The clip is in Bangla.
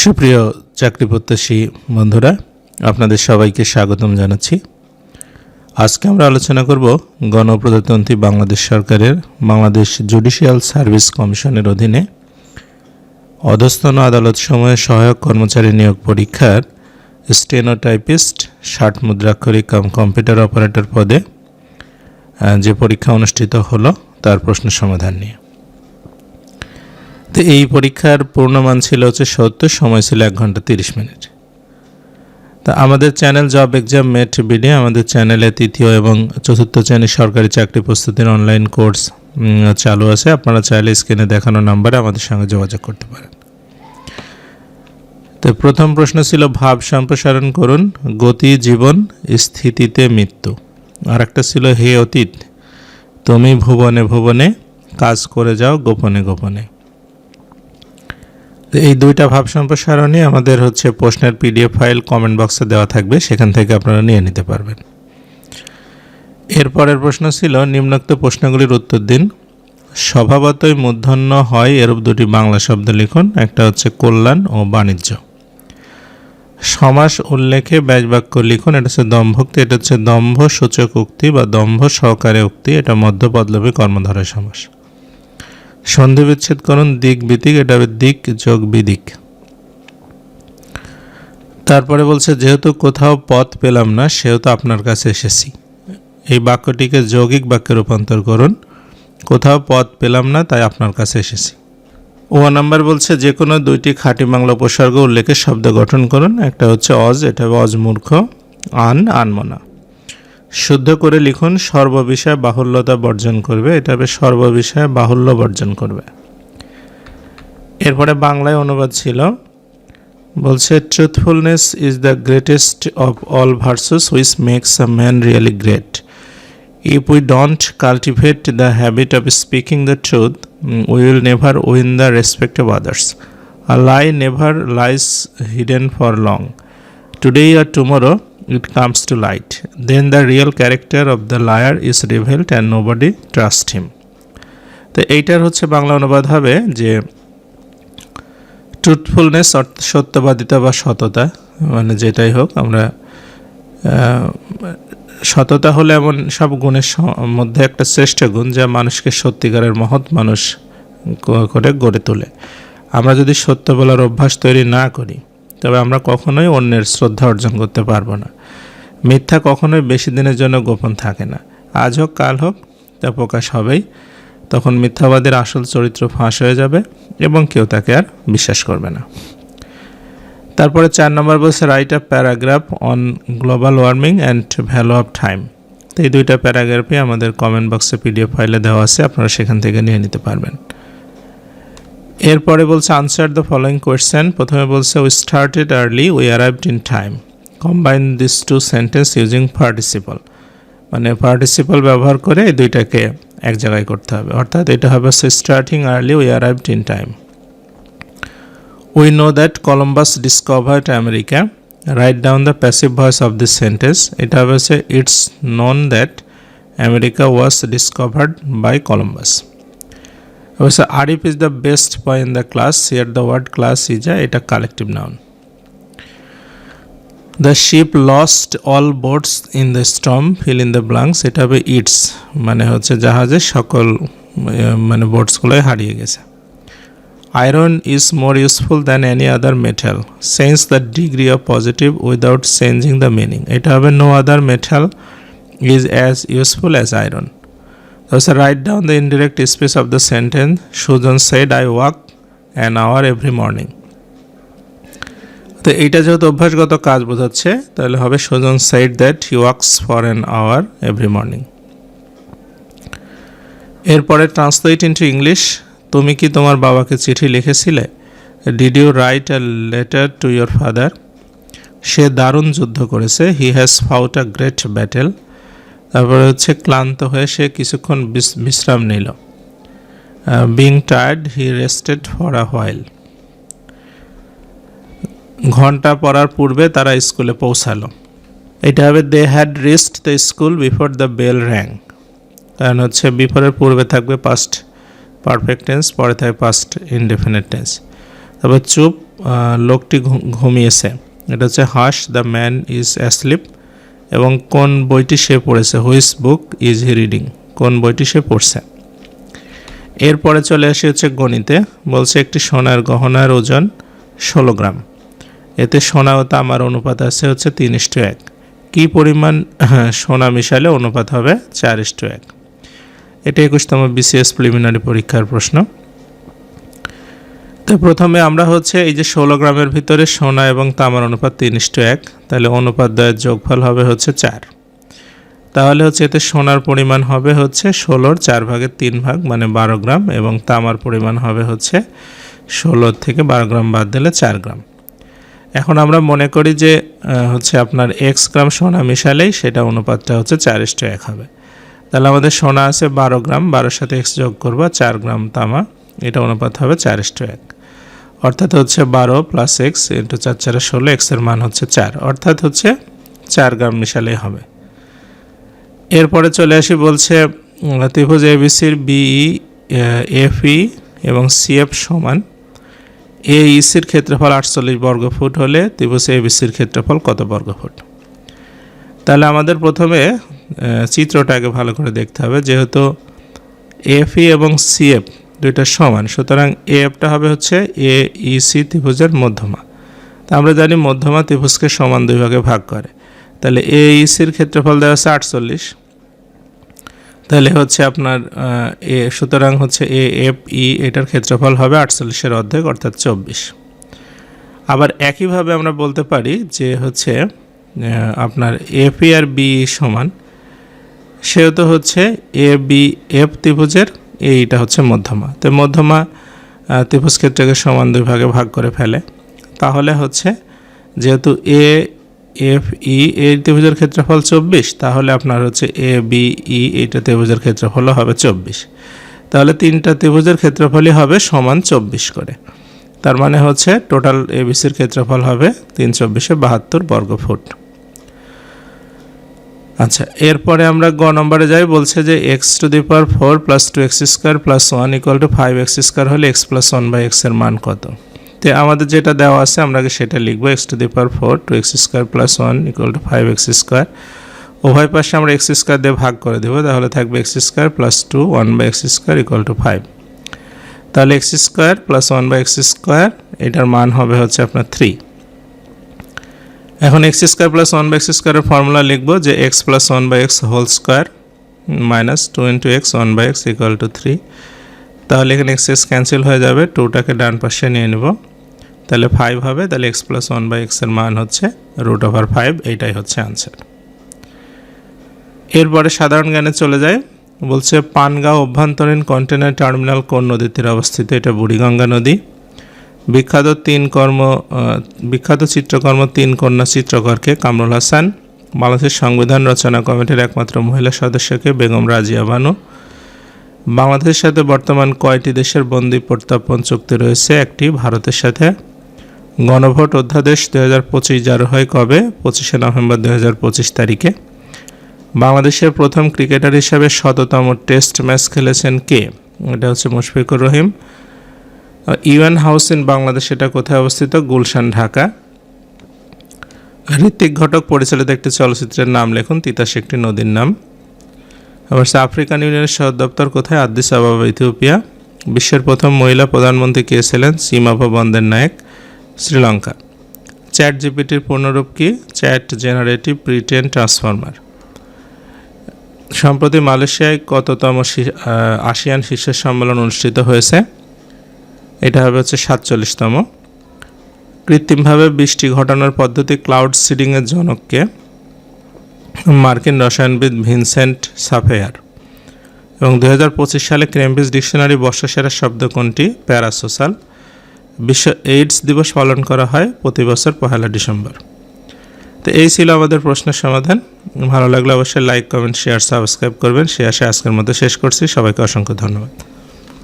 সুপ্রিয় চাকরি প্রত্যাশী বন্ধুরা, আপনাদের সবাইকে স্বাগতম জানাচ্ছি। আজকে আমরা আলোচনা করব গণপ্রজাতন্ত্রী বাংলাদেশ সরকারের বাংলাদেশ জুডিশিয়াল সার্ভিস কমিশনের অধীনে অধস্তন আদালত সময়ে সহায়ক কর্মচারী নিয়োগ পরীক্ষার স্টেনোটাইপিস্ট ষাট মুদ্রাক্ষরিক কাম কম্পিউটার অপারেটর পদে যে পরীক্ষা অনুষ্ঠিত হলো, তার প্রশ্ন সমাধান নিয়ে। তো এই পরীক্ষার পূর্ণমান ছিল হচ্ছে সত্তর, সময় ছিল এক ঘণ্টা তিরিশ মিনিট। তা আমাদের channel job exam mate BD আমাদের চ্যানেলে তৃতীয় এবং চতুর্থ শ্রেণির সরকারি চাকরি প্রস্তুতির অনলাইন কোর্স চালু আছে। আপনারা চাইলে স্ক্রিনে দেখানো নাম্বারে আমাদের সঙ্গে যোগাযোগ করতে পারেন। তো প্রথম প্রশ্ন ছিল, ভাব সম্প্রসারণ করুন, গতি, জীবন, স্থিতিতে মৃত্যু। আর একটা ছিল, হে অতীত, তুমি ভুবনে ভুবনে কাজ করে যাও, গোপনে গোপনে। তো এই দুইটা ভাব সম্প্রসারণই আমাদের হচ্ছে প্রশ্নের পিডিএফ ফাইল কমেন্ট বক্সে দেওয়া থাকবে, সেখান থেকে আপনারা নিয়ে নিতে পারবেন। এরপরের প্রশ্ন ছিল, নিম্নোক্ত প্রশ্নগুলির উত্তর দিন। স্বভাবতই মূর্ধন্য হয় এরূপ দুটি বাংলা শব্দ লিখুন, একটা হচ্ছে কল্যাণ ও বাণিজ্য। সমাস উল্লেখে ব্যাসবাক্য লিখুন, এটা হচ্ছে দম্ভক্তি এটা হচ্ছে দম্ভ সূচক উক্তি বা দম্ভ সহকারে উক্তি, এটা মধ্যপদলভী কর্মধারয় সমাস। সন্ধি বিচ্ছেদ করুন, দিক বিদিক, এটা হবে দিক, যোগ বিদিক। তারপরে বলছে, যেহেতু কোথাও পথ পেলাম না, সেহেতু আপনার কাছে এসেছি। এই বাক্যটিকে যৌগিক বাক্যে রূপান্তর করুন। কোথাও পথ পেলাম না, তাই আপনার কাছে এসেছি। ও নাম্বার বলছে, যে কোনো দুইটি খাঁটি বাংলা উপসর্গ উল্লেখে শব্দ গঠন করুন। একটা হচ্ছে অজ, এটা হবে অজ মূর্খ, আন, আনমনা। শুদ্ধ করে লিখুন, সর্ববিষয়ে বাহুল্যতা বর্জন করবে। এটা হবে সর্ববিষয়ে বাহুল্য বর্জন করবে। এরপরে বাংলায় অনুবাদ ছিল, বলছে truthfulness is the greatest of all virtues which makes a man really great if we don't cultivate the habit of speaking the truth we will never win the respect of others a lie never lies hidden for long Today or tomorrow it comes to light. Then the real character of the liar is revealed and nobody trusts him. তো এইটার হচ্ছে বাংলা অনুবাদ হবে যে ট্রুথফুলনেস সত্যবাদিতা বা সততা মানে যেটাই হোক আমরা সততা হলো এমন সব গুণের মধ্যে একটা শ্রেষ্ঠ গুণ যা মানুষকে সত্যিকারের মহৎ মানুষ করে গড়ে তোলে আমরা যদি সত্য বলার অভ্যাস তৈরি না করি তবে আমরা কখনোই অন্যের শ্রদ্ধা অর্জন করতে পারব না। মিথ্যা কখনোই বেশি দিনের জন্য গোপন থাকে না। আজ হোক, কাল হোক তা প্রকাশ হবেই, তখন মিথ্যাবাদের আসল চরিত্র ফাঁস হয়ে যাবে এবং কেউ তাকে আর বিশ্বাস করবে না। তারপরে চার নম্বর বলছে write a paragraph on global warming and value of time তো এই দুইটা প্যারাগ্রাফই আমাদের কমেন্ট বক্সে পিডিএফ ফাইলে দেওয়া আছে, আপনারা সেখান থেকে নিয়ে নিতে পারবেন। এরপরে বলছে আনসার দ্য ফলোয়িং কোয়েশ্চেন প্রথমে বলছে we started early we arrived in time combine this two sentence using participle মানে পার্টিসিপল ব্যবহার করে এই দুইটাকে এক জায়গায় করতে হবে। অর্থাৎ এটা হবে starting early we arrived in time we know that Columbus discovered America write down the passive voice of this sentence এটা হবে it's known that America was discovered by Columbus অবশ্য Arif is the best boy in the class here the word class is a এটা collective noun the ship lost all boats in the storm fill in the blanks এটা হবে ইটস মানে হচ্ছে জাহাজের সকল মানে বোটসগুলোই হারিয়ে গেছে। Iron is more useful than any other metal sense the degree of positive without changing the meaning এটা হবে no other metal is as useful as iron Also, write down the indirect space of the sentence. Susan said, I walk an hour every morning. তো এইটা যেহেতু অভ্যাসগত কাজ বোঝাচ্ছে তাহলে হবে Sujan said that he works for an hour every morning এরপরে ট্রান্সলেট ইন্টু ইংলিশ তুমি কি তোমার বাবাকে চিঠি লিখেছিলে? Did you write a letter to your father সে দারুণ যুদ্ধ করেছে। He has fought a great battle তারপরে হচ্ছে ক্লান্ত হয়ে সে কিছুক্ষণ বিশ্রাম নিল। Being tired he rested for a while ঘণ্টা পড়ার পূর্বে তারা স্কুলে পৌঁছালো। এটা হবে they had reached the school before the bell rang কারণ হচ্ছে বিফোরের পূর্বে থাকবে পাস্ট পারফেক্ট টেন্স পরে থাকবে পাস্ট ইনডেফিনেট টেন্স তারপর চুপ লোকটি ঘুমিয়েছে। এটা হচ্ছে has the man is asleep এবং কোন বইটি সে পড়েছে? হুইস বুক ইজ হি রিডিং কোন বইটি সে পড়ছে? এরপরে চলে আসি হচ্ছে গণিতে। বলছে একটি সোনার গহনার ওজন ষোলো গ্রাম। এতে সোনা ও তামার অনুপাত আছে হচ্ছে তিন ইস্টু এক। কী পরিমাণ? হ্যাঁ, সোনা মিশালে অনুপাত হবে চার ইস্টু এক। এটা একুশতম বিসিএস প্রিলিমিনারি পরীক্ষার প্রশ্ন। তো প্রথমে আমরা হচ্ছে এই যে ষোলো গ্রামের ভিতরে সোনা এবং তামার অনুপাত তিন এক, তাহলে অনুপাত দ্বয়ের যোগফল হবে হচ্ছে চার। তাহলে হচ্ছে এতে সোনার পরিমাণ হবে হচ্ছে ষোলোর চার ভাগের তিন ভাগ মানে বারো গ্রাম, এবং তামার পরিমাণ হবে হচ্ছে ষোলোর থেকে বারো গ্রাম বাদ দিলে চার গ্রাম। এখন আমরা মনে করি যে হচ্ছে আপনার এক্স গ্রাম সোনা মিশালেই সেটা অনুপাতটা হচ্ছে চার ইস্টু এক হবে। তাহলে আমাদের সোনা আছে বারো গ্রাম, বারোর সাথে এক্স যোগ করব, চার গ্রাম তামা, এটা অনুপাত হবে চার ইস্টু এক। অর্থাৎ হচ্ছে বারো প্লাস এক্স ইন্টু চার চারে ষোলো এক্সের মান হচ্ছে চার। অর্থাৎ হচ্ছে চার গ্রাম মিশালেই হবে। এরপরে চলে আসি বলছে ত্রিভুজ এবিসির বিই এফই এবং সিএফ সমান। এ ইসির ক্ষেত্রফল আটচল্লিশ বর্গ ফুট হলে ত্রিভুজ এবিসির ক্ষেত্রফল কত বর্গ ফুট তাহলে আমাদের প্রথমে চিত্রটাকে ভালো করে দেখতে হবে, যেহেতু এফই এবং সিএফ দুইটা সমান। সুতরাং এফটা হবে হচ্ছে এ ইসি ত্রিভুজের মধ্যমা। তা আমরা জানি মধ্যমা ত্রিভুজকে সমান দুই ভাগে ভাগ করে। তাহলে এ ইসির ক্ষেত্রফল দেওয়া আছে আটচল্লিশ। তাহলে হচ্ছে আপনার এ সুতরাং হচ্ছে এ এফ ই এটার ক্ষেত্রফল হবে আটচল্লিশের অর্ধেক, অর্থাৎ চব্বিশ। আবার একইভাবে আমরা বলতে পারি যে হচ্ছে আপনার এফ ই আর বি সমান। সেহেতু হচ্ছে এ বি এফ ত্রিভুজের এইটা হচ্ছে মধ্যমা। তো মধ্যমা ত্রিভুজ ক্ষেত্রকে সমান দুই ভাগে ভাগ করে ফেলে। তাহলে হচ্ছে যেহেতু এ এফ ই এই ত্রিভুজের ক্ষেত্রফল চব্বিশ, তাহলে আপনার হচ্ছে এ বি ই এইটা ত্রিভুজের ক্ষেত্রফল হবে চব্বিশ। তাহলে তিনটা ত্রিভুজের ক্ষেত্রফলই হবে সমান চব্বিশ করে। তার মানে হচ্ছে টোটাল এবিসির ক্ষেত্রফল হবে তিন চব্বিশে বাহাত্তর বর্গ ফুট আচ্ছা এরপরে আমরা গ নম্বরে যাই, বলছে যে x to the power four plus two x square plus one equal to five x square হলে এক্স প্লাস ওয়ান বাই এক্সের মান কত? তো আমাদের যেটা দেওয়া আছে, আমরা সেটা লিখব x to the power four two x square plus one equal to five x square উভয় পাশে আমরা এক্স স্কোয়ার দিয়ে ভাগ করে দেবো, তাহলে থাকবে x square plus two one by x square equal to five তাহলে x square plus one by x square এটার মান হবে হচ্ছে আপনার থ্রি এখন x square plus one by x স্কোয়ারের ফর্মুলা লিখব যে x plus one by x whole square minus two into x one by x equal to three তাহলে এখানে এক্স এক্স ক্যান্সেল হয়ে যাবে টুটাকে ডান পাশে নিয়ে নেব। তাহলে ফাইভ হবে, তাহলে এক্স প্লাস ওয়ান বাই এক্সের মান হচ্ছে রুট ওভার ফাইভ এইটাই হচ্ছে আনসার এরপরে সাধারণ জ্ঞানে চলে যায় বলছে পানগাঁও অভ্যন্তরীণ কন্টেনার টার্মিনাল কোন নদীর তীরে অবস্থিত? এটা বুড়িগঙ্গা নদী। বিখ্যাত তিন কর্ম বিখ্যাত চিত্রকর্ম তিন কন্যা চিত্রকরকে কামরুল হাসান, বাংলাদেশের সংবিধান রচনা কমিটির একমাত্র মহিলা সদস্যকে বেগম রাজিয়া বানু। বাংলাদেশের সাথে বর্তমান কয়টি দেশের বন্দি প্রত্যাপন চুক্তি রয়েছে? একটি ভারতের সাথে। গণভোট অধ্যাদেশ দু হাজার পঁচিশ জারি হয় কবে? পঁচিশে নভেম্বর দু হাজার পঁচিশ তারিখে। বাংলাদেশের প্রথম ক্রিকেটার হিসাবে শততম টেস্ট ম্যাচ খেলেছেন কে? এটা হচ্ছে Mushfiqur Rahim. UN house in Bangladesh, এটা কোথায় অবস্থিত? গুলশান, ঢাকা। ঋত্বিক ঘটক পরিচালিত একটি চলচ্চিত্রের নাম লেখুন, তিতাস একটি নদীর নাম। আবার আফ্রিকান ইউনিয়নের সদর দপ্তর কোথায়? আদিস আবাবা, ইথিওপিয়া। বিশ্বের প্রথম মহিলা প্রধানমন্ত্রী কে ছিলেন? সীমাভা বন্দের নায়ক, শ্রীলঙ্কা। চ্যাট জিপিটির পূর্ণরূপ কি? Chat generative pretrained transformer. সম্প্রতি মালয়েশিয়ায় কততম আসিয়ান শীর্ষ সম্মেলন অনুষ্ঠিত হয়েছে? এটা হবে হচ্ছে সাতচল্লিশতম। কৃত্রিমভাবে বৃষ্টি ঘটানোর পদ্ধতি ক্লাউড সিডিংয়ের জনককে মার্কিন রসায়নবিদ ভিনসেন্ট সাফেয়ার। এবং দু হাজার পঁচিশ সালে ক্রেমব্রিজ ডিকশনারি বর্ষসেরা শব্দ কোনটি? প্যারাসোসাল। বিশ্ব এইডস দিবস পালন করা হয় প্রতি বছর পহেলা ডিসেম্বর। তো এই ছিল আমাদের প্রশ্নের সমাধান। ভালো লাগলে অবশ্যই লাইক, কমেন্ট, শেয়ার, সাবস্ক্রাইব করবেন। সে আশা আজকের মতো শেষ করছি। সবাইকে অসংখ্য ধন্যবাদ।